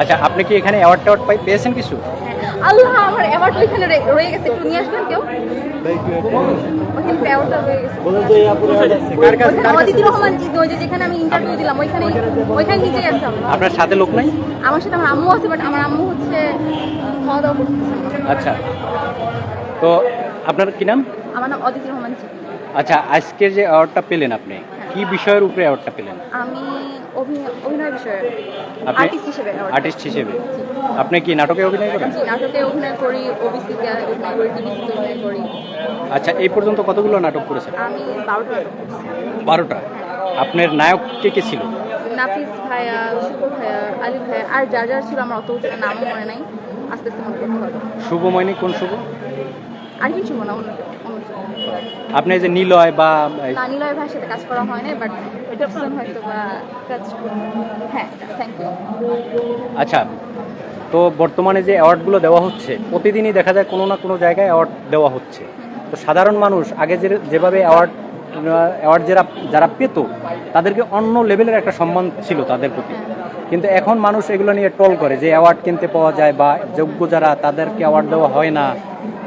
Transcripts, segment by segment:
আচ্ছা আপনি কি এখানে অ্যাওয়ার্ড টাওয়ার্ড পাই পেয়েছেন কিছু? আল্লাহ আমার অ্যাওয়ার্ড ওইখানে রয়ে গেছে একটু নিয়ে আসবেন কেউ? আপনার সাথে লোক নাই? আমার সাথে আমার আম্মু আছে বাট আমার আম্মু হচ্ছে খাওয়া দাওয়া আচ্ছা। তো আপনার কি নাম? আমার নাম অদিতি রহমান আচ্ছা আজকের যে অ্যাওয়ার্ডটা পেলেন আপনি কি বিষয়ের উপরে অ্যাওয়ার্ডটা পেলেন? আমি অভিনয় অভিনয় বিষয়ে আর্টিস্ট হিসেবে আর্টিস্ট হিসেবে? আপনি কি নাটকে অভিনয় করেন? নাটকে অভিনয় করি ওবিসিতে অভিনয় করি অভিনয় করি। আচ্ছা এই পর্যন্ত কতগুলো নাটক করেছেন? আমি বারোটা বারোটা? আপনার নায়ক কে কে ছিল? নাফিস ভাইয়া শুভ ভাইয়া আলী ভাইয়া আর যার যার ছিল আমার অত নামও মনে নাই। আস্তে আস্তে মনে করতে হবে। শুভময়নী কোন শুভ? আর কিছু মনে অন্য অন্য। আপনি যে নিলয় বা নিলয় ভাইয়ের সাথে কাজ করা হয় না বাট এটা হয়তো বা কাজ হ্যাঁ থ্যাংক ইউ আচ্ছা তো বর্তমানে যে অ্যাওয়ার্ডগুলো দেওয়া হচ্ছে প্রতিদিনই দেখা যায় কোনো না কোনো জায়গায় অ্যাওয়ার্ড দেওয়া হচ্ছে। তো সাধারণ মানুষ আগে যে যেভাবে অ্যাওয়ার্ড অ্যাওয়ার্ড যারা যারা পেত তাদেরকে অন্য লেভেলের একটা সম্মান ছিল তাদের প্রতি। কিন্তু এখন মানুষ এগুলো নিয়ে টল করে যে অ্যাওয়ার্ড কিনতে পাওয়া যায় বা যোগ্য যারা তাদেরকে অ্যাওয়ার্ড দেওয়া হয় না।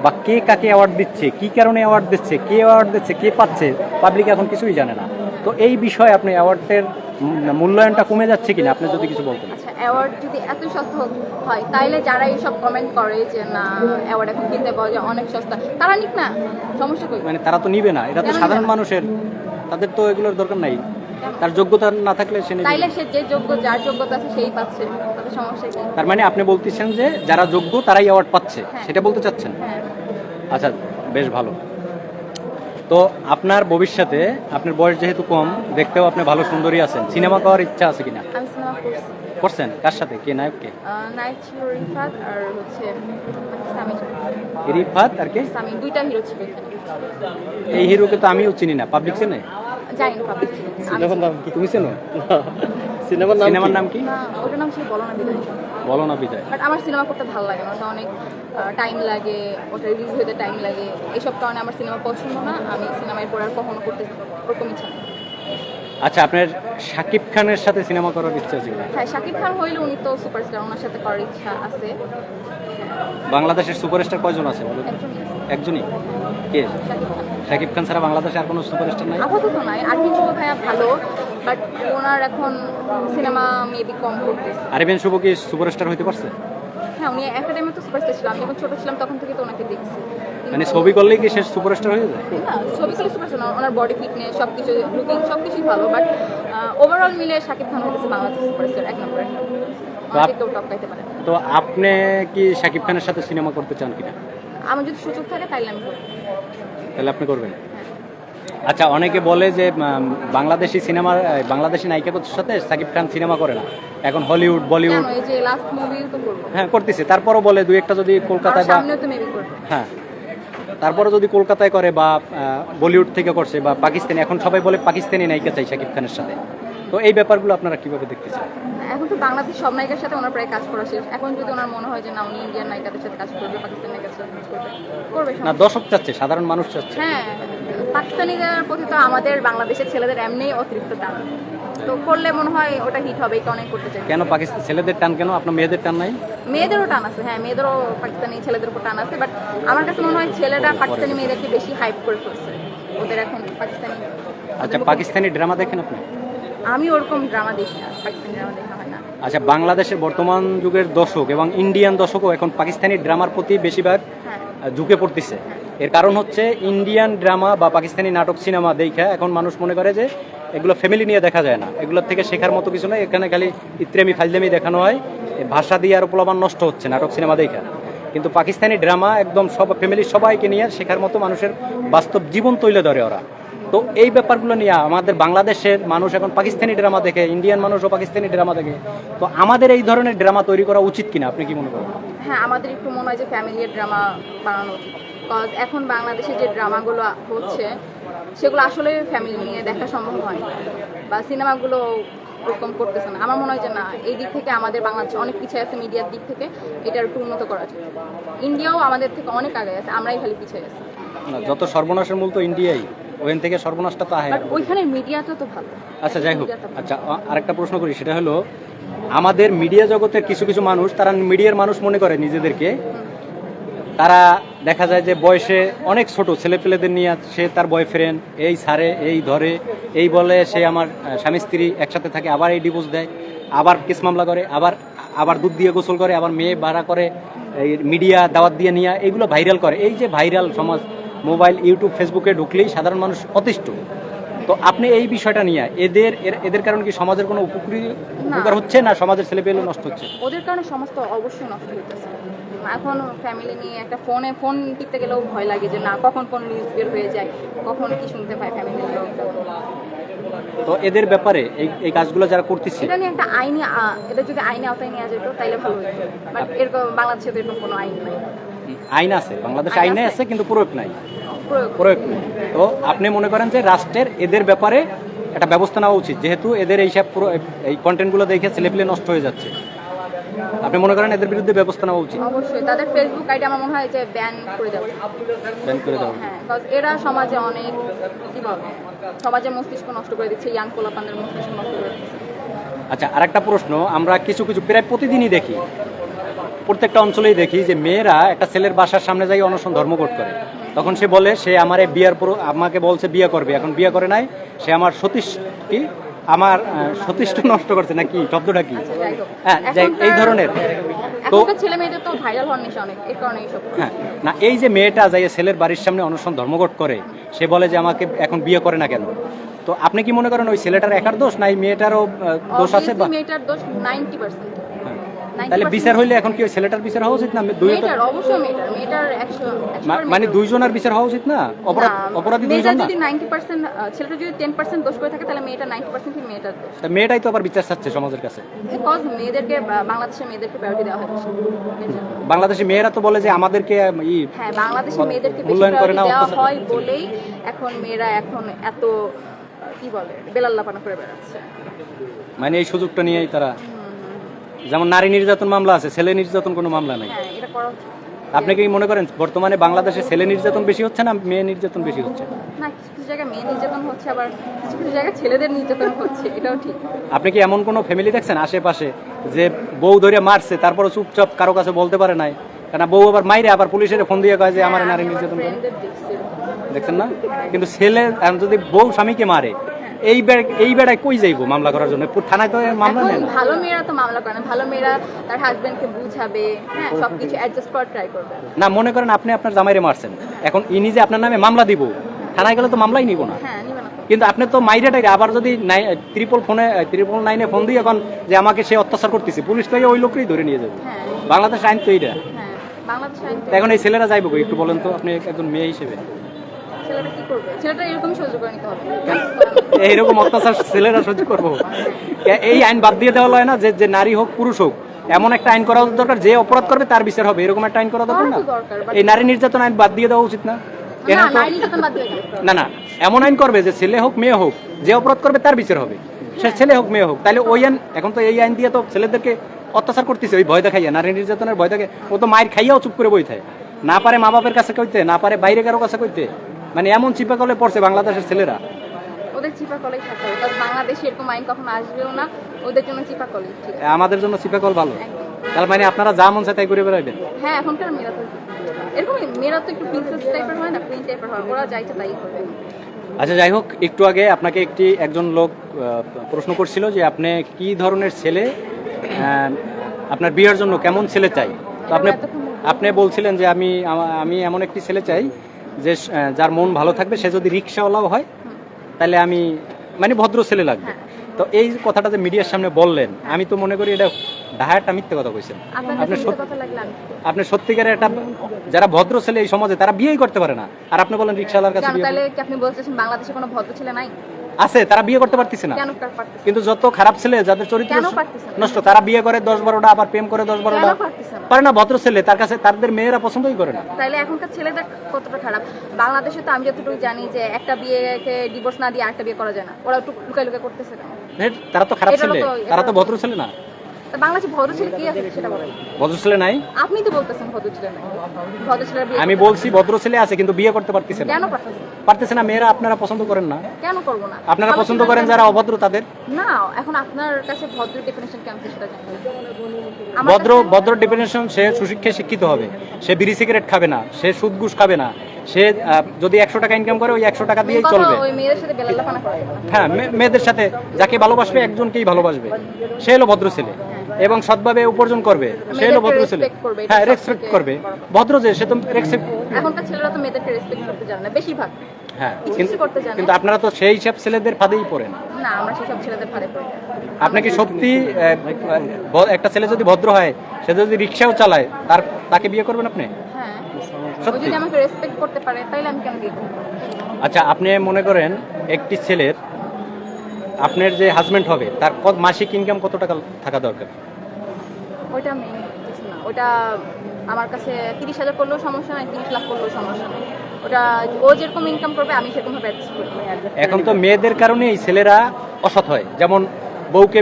বা কে কাকে অ্যাওয়ার্ড দিচ্ছে কি কারণে অ্যাওয়ার্ড দিচ্ছে কে অ্যাওয়ার্ড দিচ্ছে কে পাচ্ছে পাবলিক এখন কিছুই জানে না। তো এই বিষয়ে আপনি অ্যাওয়ার্ডের মূল্যায়নটা কমে যাচ্ছে কিনা আপনি যদি কিছু বলতেন। আচ্ছা অ্যাওয়ার্ড যদি এত সস্তা হয় তাইলে যারা এইসব কমেন্ট করে যে না অ্যাওয়ার্ড এখন কিনতে পাওয়া যায় অনেক সস্তা তারা নিক না সমস্যা কই? মানে তারা তো নিবে না এটা তো সাধারণ মানুষের তাদের তো এগুলোর দরকার নাই। তার যোগ্যতা না থাকলে সে তাইলে সে যে যোগ্য যার যোগ্যতা আছে সেই পাচ্ছে তাতে সমস্যা কি? তার মানে আপনি বলতেছেন যে যারা যোগ্য তারাই অ্যাওয়ার্ড পাচ্ছে হ্যাঁ। সেটা বলতে চাচ্ছেন? হ্যাঁ। আচ্ছা বেশ ভালো। তো আপনার ভবিষ্যতে আপনার বয়স যেহেতু কম দেখতেও আপনি ভালো সুন্দরী আছেন। সিনেমা করার ইচ্ছা আছে কিনা? আমি সিনেমা করছি। করছেন? কার সাথে? কে নায়ককে নাইট ছিল রিফাত আর হচ্ছে সামি রিফাত আর কে? দুইটা হিরো ছিল এই হিরোকে তো আমিও চিনি না। পাবলিক চেনে? জানি না পাবলিক সিনেমার নাম কি? তুমি চেনো? সিনেমার নাম সিনেমার নাম কি? না ওটার নাম ছিল বলো না বিদায়। বলো না বিজয় বাট আমার সিনেমা করতে ভালো লাগে না অনেক টাইম লাগে ওটা রিলিজ হতে টাইম লাগে। এইসব কারণে আমার সিনেমা পছন্দ না আমি সিনেমায় পড়ে আর কখনো করতে ওরকম ইচ্ছা আচ্ছা আপনার শাকিব খানের সাথে সিনেমা করার ইচ্ছা আছে কিনা হ্যাঁ শাকিব খান হইলে উনি তো সুপারস্টার ওনার সাথে করার ইচ্ছা আছে। বাংলাদেশের সুপারস্টার কয়জন আছে বলো তো? একজনই আছে, একজনই? কে? শাকিব খান। শাকিব খান ছাড়া বাংলাদেশে আর কোনো সুপারস্টার নাই? আপাতত নাই। আর কিছু ভাইয়া ভালো বাট ওনার এখন সিনেমা মেবি কম করতেছে। আরিবেন শুভ কি সুপারস্টার হইতে পারছে? হ্যাঁ উনি একটা টাইমে তো সুপারস্টার ছিল। আমি যখন ছোট ছিলাম তখন থেকে তো ওনাকে দেখছি। মানে ছবি করলেই কি সে সুপারস্টার হয়ে যায়? না ছবি করে সুপারস্টার না। ওনার বডি ফিটনেস সব কিছু লুকিং সব কিছুই ভালো বাট ওভারঅল মিলে শাকিব খান হচ্ছে বাংলাদেশ সুপারস্টার এক নম্বরে। তো আপনি কি শাকিব খানের সাথে সিনেমা করতে চান কিনা? আমার যদি সুযোগ থাকে তাইলে আমি করব। তাহলে আপনি করবেন? আচ্ছা অনেকে বলে যে বাংলাদেশি সিনেমার বাংলাদেশি নায়িকাদের সাথে শাকিব খান সিনেমা করে না। এখন হলিউড বলিউড। এই যে লাস্ট মুভিও তো করব। হ্যাঁ করতেছে। তারপরও বলে দুই একটা যদি কলকাতায় বা সামনেও তো মেবি করব। হ্যাঁ। তারপরে যদি কলকাতায় করে বা বলিউড থেকে করছে বা পাকিস্তানি এখন সবাই বলে পাকিস্তানি নায়িকা চাই শাকিব খানের সাথে। তো এই ব্যাপারগুলো আপনারা কীভাবে দেখতেছেন এখন তো বাংলাদেশ সব নায়িকার সাথে ওনার প্রায় কাজ করা শেষ। এখন যদি ওনার মনে হয় যে না উনি ইন্ডিয়ান নায়িকাদের সাথে কাজ করবে পাকিস্তান নায়িকাদের সাথে কাজ করবে করবে না দর্শক চাচ্ছে সাধারণ মানুষ চাচ্ছে। হ্যাঁ পাকিস্তানিদের প্রতি তো আমাদের বাংলাদেশের ছেলেদের এমনিই অতিরিক্ত টান। তো করলে মনে হয় ওটা হিট হবে এই কারণে করতে চাই। কেন পাকিস্তান ছেলেদের টান কেন? আপনার মেয়েদের টান নাই? মেয়েদেরও টান আছে হ্যাঁ মেয়েদেরও পাকিস্তানি ছেলেদের উপর টান আছে বাট আমার কাছে মনে হয় ছেলেরা পাকিস্তানি মেয়েদেরকে বেশি হাইপ করে ফেলছে। ওদের এখন পাকিস্তানি আচ্ছা পাকিস্তানি ড্রামা দেখেন আপনি? আমি ওরকম ড্রামা দেখি না পাকিস্তানি ড্রামা দেখা হয় না। আচ্ছা বাংলাদেশের বর্তমান যুগের দর্শক এবং ইন্ডিয়ান দর্শকও এখন পাকিস্তানি ড্রামার প্রতি বেশিরভাগ হ্যাঁ। ঝুঁকে পড়তেছে। এর কারণ হচ্ছে ইন্ডিয়ান ড্রামা বা পাকিস্তানি নাটক সিনেমা দেখা এখন মানুষ মনে করে যে এগুলো ফ্যামিলি নিয়ে দেখা যায় না। এগুলোর থেকে শেখার মতো কিছু নয় এখানে খালি ইত্রেমি ফাইজলামি দেখানো হয় ভাষা দিয়ে আর উপলবান নষ্ট হচ্ছে নাটক সিনেমা দেখা। কিন্তু পাকিস্তানি ড্রামা একদম সব ফ্যামিলির সবাইকে নিয়ে শেখার মতো মানুষের বাস্তব জীবন তুলে ধরে ওরা। তো এই ব্যাপারগুলো নিয়ে আমাদের বাংলাদেশের মানুষ এখন পাকিস্তানি ড্রামা দেখে ইন্ডিয়ান মানুষও পাকিস্তানি ড্রামা দেখে। তো আমাদের এই ধরনের ড্রামা তৈরি করা উচিত কিনা আপনি কি মনে করেন? হ্যাঁ আমাদের একটু মনে হয় যে ফ্যামিলির ড্রামা বানানো উচিত। কজ এখন বাংলাদেশে যে ড্রামাগুলো হচ্ছে সেগুলো আসলে ফ্যামিলি নিয়ে দেখা সম্ভব হয় বা সিনেমাগুলো ওরকম করতেছে না। আমার মনে হয় যে না এই দিক থেকে আমাদের বাংলাদেশ অনেক পিছিয়ে আছে মিডিয়ার দিক থেকে এটা একটু উন্নত করা উচিত। ইন্ডিয়াও আমাদের থেকে অনেক আগে আছে আমরাই খালি পিছিয়ে আছি যত সর্বনাশের মূল তো ইন্ডিয়াই। ওখান থেকে সর্বনাশটা তো আহে ওইখানে মিডিয়াটা তো ভালো। আচ্ছা যাই হোক। আচ্ছা আরেকটা প্রশ্ন করি সেটা হলো আমাদের মিডিয়া জগতের কিছু কিছু মানুষ তারা মিডিয়ার মানুষ মনে করে নিজেদেরকে। তারা দেখা যায় যে বয়সে অনেক ছোট ছেলেপেলেদের নিয়ে সে তার বয়ফ্রেন্ড এই সারে এই ধরে এই বলে সে আমার স্বামী স্ত্রী একসাথে থাকে আবার এই ডিভোর্স দেয় আবার কেস মামলা করে আবার আবার দুধ দিয়ে গোসল করে আবার মেয়ে ভাড়া করে এই মিডিয়া দাওয়াত দিয়ে নিয়ে এইগুলো ভাইরাল করে। এই যে ভাইরাল সমাজ মোবাইল ইউটিউব ফেসবুকে ঢুকলেই সাধারণ মানুষ অতিষ্ঠ। তো আপনি এই বিষয়টা নিয়ে এদের এদের কারণে কি সমাজের কোনো উপকৃত উপকার হচ্ছে না সমাজের ছেলেপেলে নষ্ট হচ্ছে? ওদের কারণে সমাজ তো অবশ্যই নষ্ট হচ্ছে এখন ফ্যামিলি নিয়ে একটা ফোনে ফোন টিপতে গেলেও ভয় লাগে যে না কখন কোন নিউজ বের হয়ে যায় কখন কি শুনতে পায় ফ্যামিলির লোক তো এদের ব্যাপারে এই এই কাজগুলো যারা করতেছে এটা নিয়ে একটা আইনি এটা যদি আইনি আওতায় নেওয়া যেত তাইলে ভালো হতো বাট এরকম বাংলাদেশে তো এরকম কোনো আইন নাই। আইন আছে বাংলাদেশে আইন আছে? কিন্তু প্রয়োগ নাই। প্রয়োগ নেই। তো আপনি মনে করেন যে রাষ্ট্রের এদের ব্যাপারে একটা ব্যবস্থা নেওয়া উচিত যেহেতু এদের এইসব এই কন্টেন্টগুলো দেখে ছেলেপিলে নষ্ট হয়ে যাচ্ছে। আপনি মনে করেন এদের বিরুদ্ধে ব্যবস্থা নেওয়া উচিত? অবশ্যই তাদের ফেসবুক আইডি আমার মনে হয় যে ব্যান করে দেওয়া ব্যান করে দেওয়া হ্যাঁ এরা সমাজে অনেক কি বলে সমাজে মস্তিষ্ক নষ্ট করে দিচ্ছে ইয়াং পোলাপানদের মস্তিষ্ক নষ্ট করে দিচ্ছে। আচ্ছা আরেকটা প্রশ্ন আমরা কিছু কিছু প্রায় প্রতিদিনই দেখি প্রত্যেকটা অঞ্চলেই দেখি যে মেয়েরা একটা ছেলের বাসার সামনে যাই অনশন ধর্মঘট করে। তখন সে বলে সে আমার এই বিয়ার পর আমাকে বলছে বিয়ে করবে এখন বিয়ে করে নাই সে আমার সতীশ কি? আমার সতীষ্ঠ নষ্ট করছে নাকি? শব্দটা কি? আচ্ছা হ্যাঁ এই ধরনের। তো হ্যাঁ না এই যে মেয়েটা যাই ছেলের বাড়ির সামনে অনশন ধর্মঘট করে সে বলে যে আমাকে এখন বিয়ে করে না কেন? তো আপনি কি মনে করেন ওই ছেলেটার একার দোষ না এই মেয়েটারও দোষ আছে মেয়েটার দোষ নাইনটি পার্সেন্ট। তাহলে বিচার হইলে এখন কি ছেলেটার বিচার হওয়া উচিত না? মেয়েটার অবশ্যই মেয়েটার মেয়েটার একশো মা- মানে দুইজনের বিচার হওয়া উচিত না? অপরাধ অপরাধী দুইজন না? যদি নাইনটি পার্সেন্ট ছেলেটা যদি টেন পার্সেন্ট দোষ করে থাকে তাহলে মেয়েটা নাইনটি পার্সেন্ট মেয়েটার দোষ। তা মেয়েটাই তো আবার বিচার চাচ্ছে সমাজের কাছে। বিকজ মেয়েদেরকে বা- বাংলাদেশের মেয়েদেরকে প্রায়োরিটি দেওয়া জন্য। বাংলাদেশি মেয়েরা তো বলে যে আমাদেরকে ই হ্যাঁ বাংলাদেশের মেয়েদেরকে বেশি মূল্যায়ন করে না, হয় বলেই এখন মেয়েরা এখন এত কি বলে বেলাল্লাপানা করে বেড়াচ্ছে। মানে এই সুযোগটা নিয়েই তারা। যেমন নারী নির্যাতন মামলা আছে ছেলে নির্যাতন কোনো মামলা নাই। হ্যাঁ। আপনি কি মনে করেন বর্তমানে বাংলাদেশে ছেলে নির্যাতন বেশি হচ্ছে না মেয়ে নির্যাতন বেশি হচ্ছে? না কিছু কিছু জায়গায় মেয়ে নির্যাতন হচ্ছে আবার কিছু কিছু জায়গায় ছেলেদের নির্যাতন হচ্ছে এটাও ঠিক। আপনি কি এমন কোনো ফ্যামিলি দেখছেন আশেপাশে যে বউ ধরে মারছে তারপরে চুপচাপ কারও কাছে বলতে পারে নাই? কেন বউ আবার মাইরে আবার পুলিশের ফোন দিয়ে কয় যে আমার হ্যাঁ, নারী নির্যাতন করে। দেখছেন না? কিন্তু ছেলে যদি বউ স্বামীকে মারে এই এই বেড়ায় কই যাইবো মামলা করার জন্য? থানায় তো মামলা নেয় না? ভালো মেয়েরা তো মামলা করে না। ভালো মেয়েরা তার হাজবেন্ডকে বুঝাবে হ্যাঁ সবকিছু অ্যাডজাস্ট করার ট্রাই করবে। না মনে করেন আপনি আপনার জামাইরে মারছেন। এখন ই নিজে আপনার নামে মামলা দিব থানায় গেলে তো মামলাই নিব না। হ্যাঁ নিবে না কিন্তু আপনি তো আবার যদি ত্রিপল ফোনে ত্রিপল নাইনে ফোন দিয়ে এখন যে আমাকে সে অত্যাচার করতেছে পুলিশ থেকে ওই লোককেই ধরে নিয়ে যাবে। হ্যাঁ বাংলাদেশ আইন তো এইটা। হ্যাঁ এখন এই ছেলেরা যাইবো? একটু বলেন তো আপনি একজন মেয়ে হিসেবে। ছেলেটা কি করবে? ছেলেটা এরকমই সহ্য করে নিতে হবে। এইরকম অত্যাচার ছেলেরা সহ্য করব। এই আইন বাদ দিয়ে দেওয়া হয় না যে যে নারী হোক পুরুষ হোক। এমন একটা আইন করা দরকার যে অপরাধ করবে তার বিচার হবে। এরকম একটা আইন করা দরকার না? এই নারী নির্যাতন আইন বাদ দিয়ে দেওয়া উচিত না? না। না না এমন আইন করবে যে ছেলে হোক মেয়ে হোক যে অপরাধ করবে তার বিচার হবে। সে ছেলে হোক মেয়ে হোক। তাহলে ওই আইন এখন তো এই আইন দিয়ে তো ছেলেদেরকে অত্যাচার করতেছে। ওই ভয় দেখাইয়া নারী নির্যাতনের ভয় দেখে ও তো মায়ের খাইয়াও চুপ করে বই থাকে না পারে মা বাপের কাছে কইতে না পারে বাইরে কারও কাছে কইতে। মানে এমন চিপা কলে পড়ছে বাংলাদেশের ছেলেরা। ওদের চিপা কলেই থাকতে হবে কারণ বাংলাদেশে এরকম আইন কখনো আসবেও না ওদের জন্য চিপা কলেই ঠিক আমাদের জন্য চিপা কল ভালো। তার মানে আপনারা যা মন চায় তাই করে বেড়াইবেন। হ্যাঁ এখনকার মেয়েরা তো এরকম মেয়েরা তো একটু প্রিন্সেস টাইপের হয় না কুইন টাইপের হয় ওরা যাইছে তাই করবে। আচ্ছা যাই হোক একটু আগে আপনাকে একটি একজন লোক প্রশ্ন করছিল যে আপনি কি ধরনের ছেলে আপনার বিয়ের জন্য কেমন ছেলে চাই? তো আপনি আপনি বলছিলেন যে আমি আমি এমন একটি ছেলে চাই যে যার মন ভালো থাকবে সে যদি রিক্সাওয়ালাও হয় তাহলে আমি মানে ভদ্র ছেলে লাগবে। তো এই কথাটা যে মিডিয়ার সামনে বললেন আমি তো মনে করি এটা ডাহাটা মিথ্যে কথা কইছেন। আপনি? আপনি সত্যিকারের একটা যারা ভদ্র ছেলে এই সমাজে তারা বিয়েই করতে পারে না। আর আপনি বলেন রিক্সাওয়ালার কাছে তাহলে কি আপনি বলতেছেন বাংলাদেশে কোনো ভদ্র ছেলে নাই? আছে তারা বিয়ে করতে পারতেছে না। কিন্তু যত খারাপ ছেলে যাদের চরিত্র? নষ্ট তারা বিয়ে করে দশ বারোটা আবার প্রেম করে দশ বারোটা। পারে না? ভদ্র ছেলে তার কাছে তাদের মেয়েরা পছন্দই করে না। তাহলে এখনকার ছেলেদের কতটা খারাপ? বাংলাদেশে তো আমি যতটুকু জানি যে একটা বিয়েকে ডিভোর্স না দিয়ে আরেকটা বিয়ে করা যায় না। ওরা একটু লুকাই লুকাই করতেছে তারা তো খারাপ ছেলে তারা তো ভদ্র ছেলে না। বাংলাদেশে ভদ্র কি আছে সেটা বলেন। ভদ্র নাই? আপনি তো বলতেছেন ভদ্র নাই। ভদ্র আমি বলছি ভদ্র ছেলে আছে কিন্তু বিয়ে করতে পারতেছে না। কেন পারতেছে? না মেয়েরা আপনারা পছন্দ করেন না। কেন করব না? আপনারা পছন্দ করেন যারা অভদ্র তাদের? না এখন আপনার কাছে ভদ্র ডেফিনেশন কেমন সেটা জানি ভদ্র ভদ্র ডেফিনেশন সে সুশিক্ষায় শিক্ষিত হবে। সে বিড়ি সিগারেট খাবে না সে সুদ ঘুষ খাবে না। সে যদি একশো টাকা ইনকাম করে ওই একশো টাকা দিয়েই চলবে। হ্যাঁ মেয়েদের সাথে যাকে ভালোবাসবে একজনকেই ভালোবাসবে। সে হলো ভদ্র ছেলে। এবং সৎভাবে উপার্জন করবে। সে হলো ভদ্র ছেলে। হ্যাঁ সব রেসপেক্ট করবে। ভদ্র যে সে তো রেসপেক্ট এখনকার ছেলেরা তো মেয়েদেরকে রেসপেক্ট করতে জানে না বেশিরভাগ। হ্যাঁ কিন্তু করতে জানে। কিন্তু আপনারা তো সেই সব ছেলেদের ফাঁদেই পড়েন। না আমরা সেসব ছেলেদের ভারে পড়ি। আপনি কি সত্যি একটা ছেলে যদি ভদ্র হয় সে যদি রিক্সাও চালায় তার তাকে বিয়ে করবেন আপনি? হ্যাঁ। যদি আমাকে রেসপেক্ট করতে পারে তাহলে আমি কেন বিয়ে করব? আচ্ছা আপনি মনে করেন একটি ছেলের আপনার যে হাজবেন্ড হবে তার কত মাসিক ইনকাম কত টাকা থাকা দরকার? ওইটা মেন কিছু না। ওটা আমার কাছে তিরিশ হাজার করলেও সমস্যা নাই তিরিশ লাখ করলেও সমস্যা নেই। ওটা ও যেরকম ইনকাম করবে আমি অ্যাডজাস্ট করব এখন তো মেয়েদের কারণেই ছেলেরা অসৎ হয়। যেমন বউকে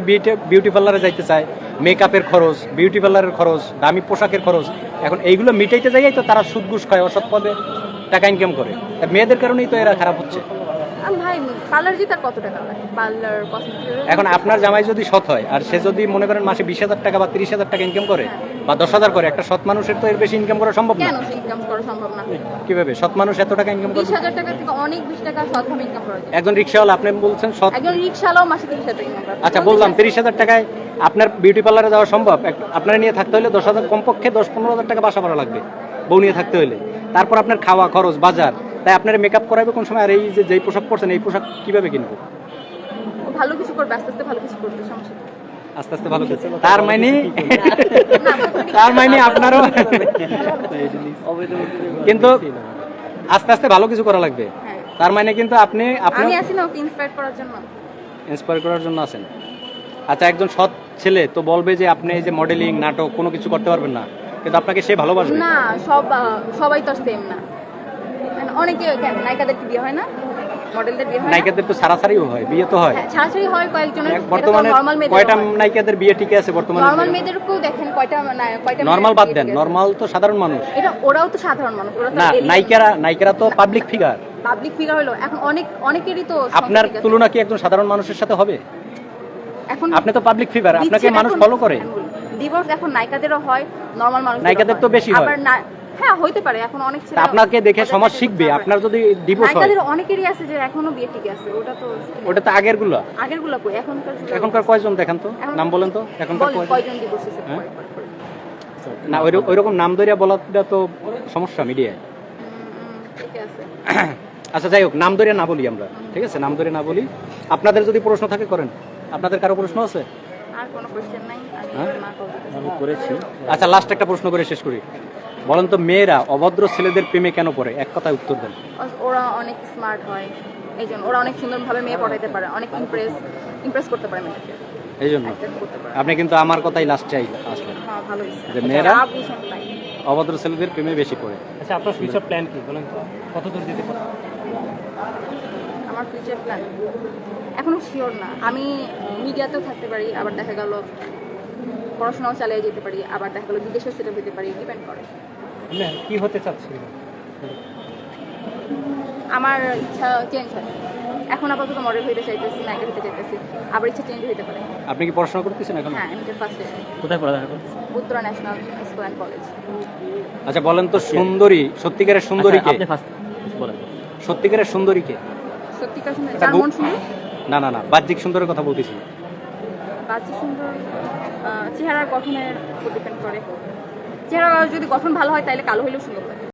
বিউটি পার্লারে যাইতে চায় মেকআপের খরচ বিউটি পার্লারের খরচ দামি পোশাকের খরচ এখন এইগুলো মিটাইতে যাইয়াই তো তারা সুদ ঘুষ খায় অসৎ পদে টাকা ইনকাম করে। মেয়েদের কারণেই তো এরা খারাপ হচ্ছে। পার্লার আর কত টাকা লাগে? পার্লার কসমেটিক এখন আপনার জামাই যদি সৎ হয় আর সে যদি মনে করেন মাসে বিশ হাজার টাকা বা তিরিশ হাজার টাকা ইনকাম করে বা দশ হাজার করে একটা সৎ মানুষের তো এর বেশি ইনকাম করা সম্ভব না। কেন ইনকাম করা সম্ভব না? কীভাবে? সৎ মানুষ এত টাকা ইনকাম বিশ করবে হাজার টাকা থেকে অনেক বিশ টাকা সৎভাবে ইনকাম করা যায়। একজন রিক্সাওয়ালা আপনি বলছেন সৎ। একজন রিক্সাওয়ালাও মাসে তিরিশ হাজার টাকা ইনকাম করে আচ্ছা বললাম তিরিশ হাজার টাকায় আপনার বিউটি পার্লারে যাওয়া সম্ভব? আপনার নিয়ে থাকতে হলে দশ হাজার কমপক্ষে দশ পনেরো হাজার টাকা বাসা ভাড়া লাগবে বউ নিয়ে থাকতে হলে। তারপর আপনার খাওয়া খরচ বাজার তাই আপনার মেকআপ করাবে কোন সময়? আর এই যে যেই পোশাক পরছেন এই পোশাক কীভাবে কিনবো? ভালো কিছু করবে আস্তে আস্তে ভালো কিছু করবে সমস্যা আস্তে আস্তে ভালো কিছু তার মানে তার মানে আপনারও। কিন্তু আস্তে আস্তে ভালো কিছু করা লাগবে। হ্যাঁ। তার মানে কিন্তু আপনি আপনি আমি আছি না ওকে ইন্সপায়ার করার জন্য। ইন্সপায়ার করার জন্য আছেন আচ্ছা একজন সৎ ছেলে তো বলবে যে আপনি এই যে মডেলিং নাটক কোনো কিছু করতে পারবেন না। কিন্তু আপনাকে সে ভালোবাসবে। না সব সবাই তো সেম না। অনেকে কেন নায়িকাদের কি বিয়ে হয় না? মডেলদের বিয়ে হয় নায়িকাদের তো সারাসারিও হয় বিয়ে তো হয়। হ্যাঁ হয় কয়েকজনের বর্তমানে নর্মাল মেয়েদের কয়টা নায়িকাদের বিয়ে টিকে আছে বর্তমানে? নর্মাল মেয়েদেরকেও দেখেন কয়টা কয়টা নর্মাল বাদ দেন ঠিক তো সাধারণ মানুষ। এটা ওরাও তো সাধারণ মানুষ ওরা তো না নায়িকারা নায়িকারা তো পাবলিক ফিগার পাবলিক ফিগার হলো এখন অনেক অনেকেরই তো আপনার তুলনা কি একজন সাধারণ মানুষের সাথে হবে? এখন আপনি তো পাবলিক ফিগার আপনাকে মানুষ ফলো করে। ডিভোর্স এখন নায়িকাদেরও হয় নর্মাল মানুষ নায়িকাদের তো বেশি হয়। আবার হ্যাঁ হইতে পারে এখন অনেক ছেলে আপনাকে দেখে সমাজ শিখবে আপনার যদি ডিভোর্স হয়। অনেকেরই আছে যে এখনও বিয়ে টিকে আছে ওটা তো ওটা তো আগেরগুলো আগেরগুলো কই এখনকার এখনকার কয়জন দেখেন তো? নাম বলেন তো এখনকার কয়জন? কয়জন ডিভোর্স হয়েছে? হ্যাঁ? না ওই- ওইরকম নাম ধরিয়া বলাটা তো সমস্যা মিডিয়ায়। ঠিক আচ্ছা যাই হোক নাম ধরে না বলি আমরা ঠিক আছে? নাম ধরে না বলি। আপনাদের যদি প্রশ্ন থাকে করেন। আপনাদের কারও প্রশ্ন আছে? আর কোনো কোশ্চেন নাই আর হ্যাঁ? আচ্ছা লাস্ট একটা প্রশ্ন করে শেষ করি। বলেন তো মেয়েরা অভদ্র ছেলেদের প্রেমে কেন পড়ে? এক কথায় উত্তর দেন। ওরা অনেক স্মার্ট হয় এই জন্য। ওরা অনেক সুন্দরভাবে মেয়ে পড়াইতে পারে অনেক ইমপ্রেস ইমপ্রেস করতে পারে মেয়েকে এই জন্য? পারে। আপনি কিন্তু আমার কথাই লাস্ট চাই আসলেন। হ্যাঁ যে মেয়েরা- বুঝেন তাই। অভদ্র ছেলেদের প্রেমে বেশি পড়ে। আচ্ছা আপনার ফিউচার প্ল্যান কি? বলেন তো কত দূর যেতে পারেন আমার ফিউচার প্ল্যান এখনও শিওর না। আমি মিডিয়াতেও থাকতে পারি আবার দেখা গেল পড়াশোনাও চালিয়ে যেতে পারি আবার দেখা গেলো বিদেশেও সেটেল হতে পারি ডিপেন্ড করে। না কি হতে চাচ্ছিলেন আমার ইচ্ছা চেঞ্জ হয়। এখন আপাতত মডেল হইতে চাইতেছি নায়িকা হতে চাইতেছি আবার ইচ্ছা চেঞ্জ হতে পারে। আপনি কি পড়াশোনা করতেছেন এখন? হ্যাঁ ইন্টার ফার্স্টে কোথায় পড়ালেখা করছেন Uttara national school and college আচ্ছা বলেন তো সুন্দরী সত্যিকারের সুন্দরীকে আপনি ফার্স্ট বলেন সত্যিকারের সত্যিকার সুন্দর যার মন সুন্দর? না না না বাহ্যিক সুন্দরের কথা বলতেছি। বাচ্চা সুন্দর? চেহারার গঠনের উপর ডিপেন্ড করে। চেহারা যদি গঠন ভালো হয়, তাহলে কালো হইলেও সুন্দর লাগে